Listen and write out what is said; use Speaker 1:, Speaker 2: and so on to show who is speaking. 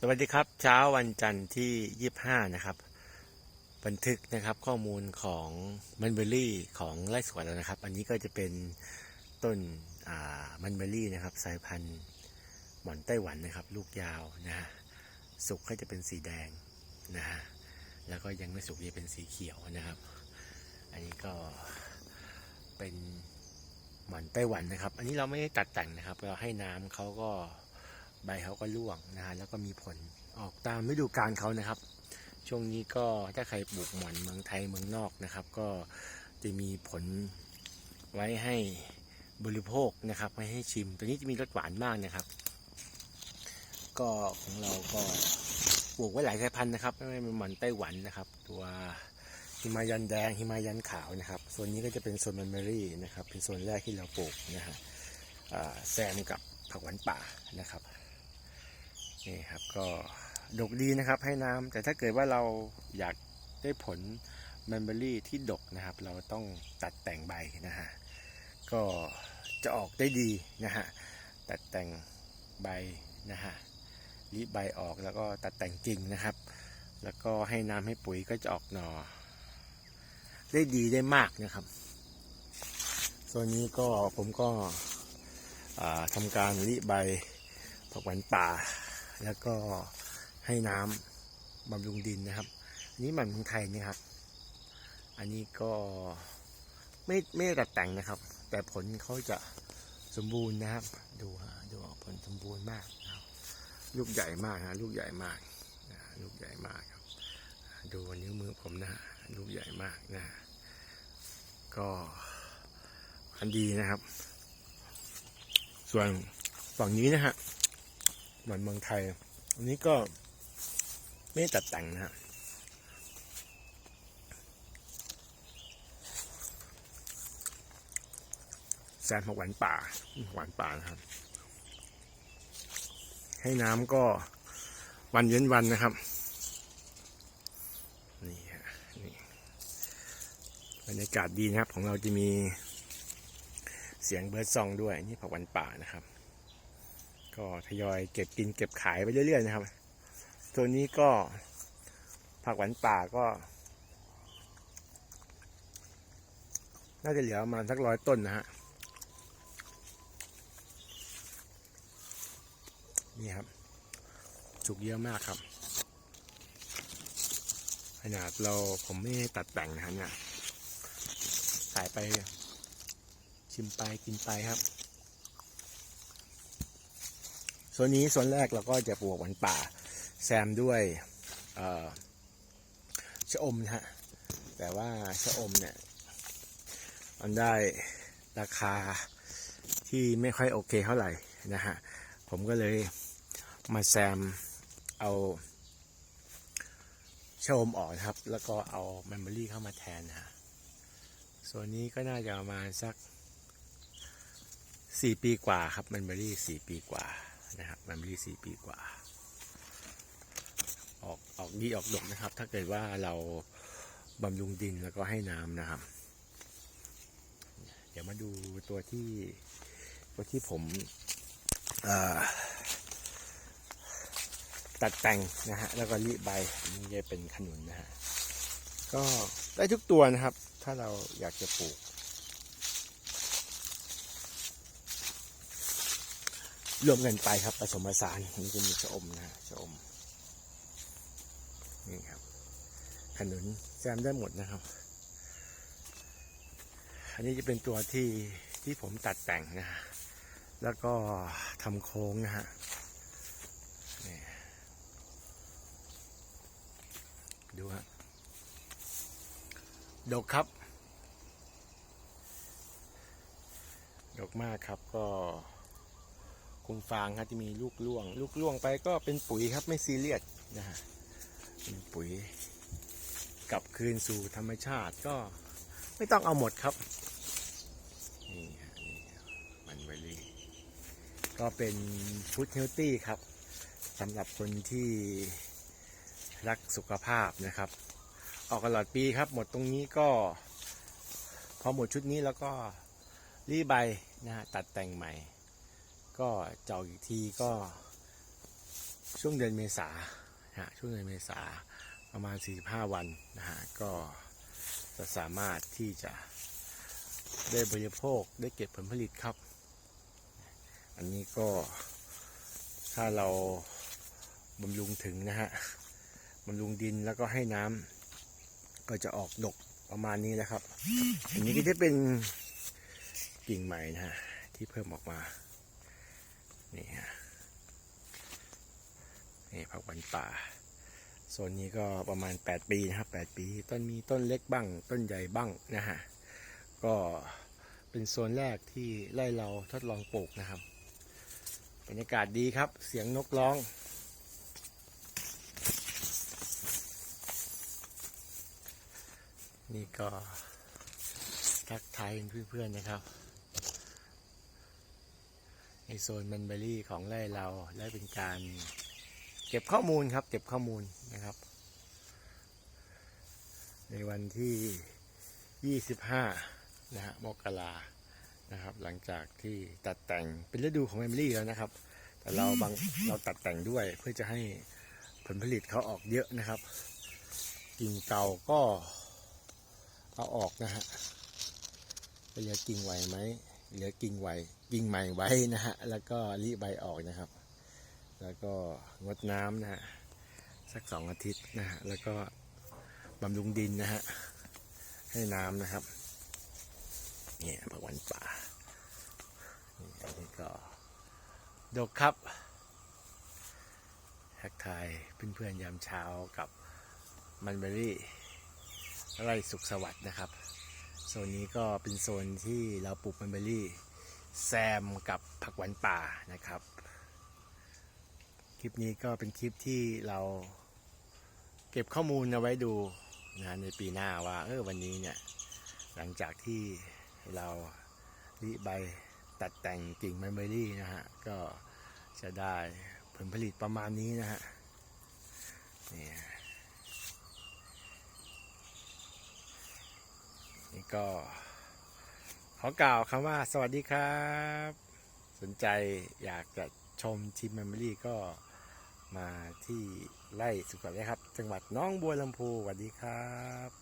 Speaker 1: สวัสดีครับ เช้าวันจันทร์ที่ 25 นะครับ บันทึกนะครับข้อมูลของมันเบอรี่ของไร่สวนเรานะครับ อันนี้ก็จะเป็นต้นมันเบอรี่นะครับ สายพันธุ์หมอนไต้หวันนะครับ ลูกยาวนะฮะสุกก็จะเป็นสีแดงนะฮะแล้วก็ยังไม่สุกจะเป็นสีเขียวนะครับ อันนี้ก็เป็นหมอนไต้หวันนะครับ อันนี้เราไม่ได้ตัดแต่งนะครับ เราให้น้ำเขาก็ ใบเขาก็ร่วงนะฮะแล้วก็มีผลออกตามฤดูกาลเขานะครับ ช่วงนี้ก็ถ้าใครปลูกหม่อนเมืองไทยเมืองนอกนะครับ ก็จะมีผลไว้ให้บริโภคนะครับไว้ให้ชิม ตัวนี้จะมีรสหวานมากนะครับ ก็ของเราก็ปลูกไว้หลายสายพันธุ์นะครับไม่ว่าเป็นหม่อนไต้หวันนะครับ ตัวฮิมายันแดงฮิมายันขาวนะครับส่วนนี้ก็จะเป็นโซนมันเมอรี่นะครับเป็นโซนแรกที่เราปลูกนะฮะแซมกับผักหวานป่านะครับ นี่ครับก็ดกดีนะครับให้น้ำแต่ถ้าเกิดว่าเราอยากได้ผลแมนเบอรี่ที่ดกนะครับ เราต้องตัดแต่งใบนะฮะก็จะออกได้ดีนะฮะตัดแต่งใบนะฮะรีบใบออกแล้วก็ตัดแต่งกิ่งนะครับ แล้วก็ให้น้ำให้ปุ๋ยก็จะออกหนอ ได้ดีได้มากนะครับส่วนนี้ก็ผมก็อ่าทำการรีใบผักหวานป่า แล้วก็ให้น้ำบำรุงดินนะครับ อันนี้หมันของไทยนี่ครับ อันนี้ก็ไม่ไม่ได้ตัดแต่งนะครับ แต่ผลเขาจะสมบูรณ์นะครับ ดูฮะดูผลสมบูรณ์มากนะครับลูกใหญ่มากฮะลูกใหญ่มากนะลูกใหญ่มากครับ ดูนิ้วมือผมนะฮะลูกใหญ่มากนะ ก็อันดีนะครับ ส่วนฝั่งนี้นะฮะ เหมือนเมืองไทย อันนี้ก็ไม่ตัดแต่งนะฮะแซมผักหวานป่าหวานป่านะครับ ให้น้ำก็วันเว้นวันนะครับ นี่ฮะนี่บรรยากาศดีนะครับ ของเราจะมีเสียงเบิร์ดซองด้วย นี่ผักหวานป่านะครับ ก็ทยอยเก็บกินเก็บขายไปเรื่อยๆนะครับ ตัวนี้ก็ผักหวานป่าก็ น่าจะเหลือประมาณสักร้อยต้นนะฮะนี่ครับสุกเยอะมากครับขนาดเราผมไม่ได้ตัดแต่งนะครับเนี่ยขายไปชิมไปกินไปครับ ส่วนนี้ส่วนแรกเราก็จะปลูกหวานป่า แซมด้วยเชะอมนะฮะแต่ว่าชะอมเนี่ยมันได้ราคาที่ไม่ค่อยโอเคเท่าไหร่นะฮะผมก็เลยมาแซมเอาชะอมออกครับ แล้วก็เอาแมมเบอรี่เข้ามาแทนฮะส่วนนี้ก็น่าจะประมาณสักสี่ปีกว่าครับแมมเบอรี่สี่ปีกว่า นะครับแมมเบอรี่สี่ปีกว่า ออกออกดีออกดกนะครับ ถ้าเกิดว่าเราบำรุงดินแล้วก็ให้น้ำนะครับ เดี๋ยวมาดูตัวที่ตัวที่ผมตัดแต่งนะฮะแล้วก็รีบใบอันนี่จะเป็นขนุนนะฮะก็ได้ทุกตัวนะครับ ถ้าเราอยากจะปลูก รวมกันไปครับผสมผสานนี่จะมีชะอมนะชะอมนี่ครับขนุนแซมได้หมดนะครับ อันนี้จะเป็นตัวที่ที่ผมตัดแต่งนะฮะแล้วก็ทำโค้งนะฮะนี่ดูฮะดกครับ ดกมากครับก็ คุมฟางครับจะมีลูกล่วง ลูกล่วงไปก็เป็นปุ๋ยครับไม่ซีเรียสนะฮะเป็นปุ๋ยกลับคืนสู่ธรรมชาติก็ไม่ต้องเอาหมดครับนี่ฮะนี่มันเวลี่ก็เป็นฟู้ดเฮลตี้ครับสำหรับคนที่รักสุขภาพนะครับ ออกตลอดปีครับ หมดตรงนี้ก็ พอหมดชุดนี้แล้วก็รีใบนะฮะตัดแต่งใหม่ ก็เจาะอีกทีก็ช่วงเดือนเมษาฮะช่วงเดือนเมษาประมาณ 45 วันนะฮะก็จะสามารถที่จะได้บริโภคได้เก็บผลผลิตครับ อันนี้ก็ถ้าเราบำรุงถึงนะฮะบำรุงดินแล้วก็ให้น้ำก็จะออกดกประมาณนี้แหละครับ อันนี้ก็จะเป็นกิ่งใหม่นะฮะที่เพิ่มออกมา นี่ฮะนี่ผักหวานป่าโซนนี้ก็ประมาณ 8 ปีนะครับ8ปี ต้นมีต้นเล็กบ้าง ต้นใหญ่บ้างนะฮะก็เป็นโซนแรกที่ไล่เราทดลองปลูกนะครับบรรยากาศดีครับ เสียงนกร้องนี่ก็ทักทายเพื่อนๆนะครับ ในโซนมันเบอรี่ของไร่เราและเป็นการเก็บข้อมูลครับ เก็บข้อมูลนะครับ ในวันที่ 25 นะฮะมกรานะครับ หลังจากที่ตัดแต่งเป็นฤดูของแมมลี่แล้วนะครับ แต่เราบางเราตัดแต่งด้วยเพื่อจะให้ผลผลิตเขาออกเยอะนะครับ กิ่งเก่าก็เอาออกนะฮะเหลือกิ่งไหวไหม เหลือกิ่งไหวกิ่งใหม่ไว้นะฮะ แล้วก็รีใบออกนะครับ แล้วก็งดน้ำนะฮะ สักสองอาทิตย์นะฮะ แล้วก็บำรุงดินนะฮะ ให้น้ำนะครับ เนี่ยผักหวานป่านี่อันนี้ก็ดกครับทักทายเพื่อนๆยามเช้ากับมันเบอรี่ไร่สุขสวัสดิ์นะครับ โซนนี้ก็เป็นโซนที่เราปลูกมันเบอรี่ แซมกับผักหวานป่านะครับ คลิปนี้ก็เป็นคลิปที่เราเก็บข้อมูลเอาไว้ดูนะในปีหน้าว่าเออวันนี้เนี่ยหลังจากที่เราริใบตัดแต่งกิ่งไมเบอรี่นะฮะ ก็จะได้ผลผลิตประมาณนี้นะฮะนี่ นี่ก็ ขอกล่าวคำว่าสวัสดีครับ สนใจอยากจะชมทีมเมมโมรี่ก็มาที่ไร่สุขภาพครับ จังหวัดน้องบัวลำพูสวัสดีครับ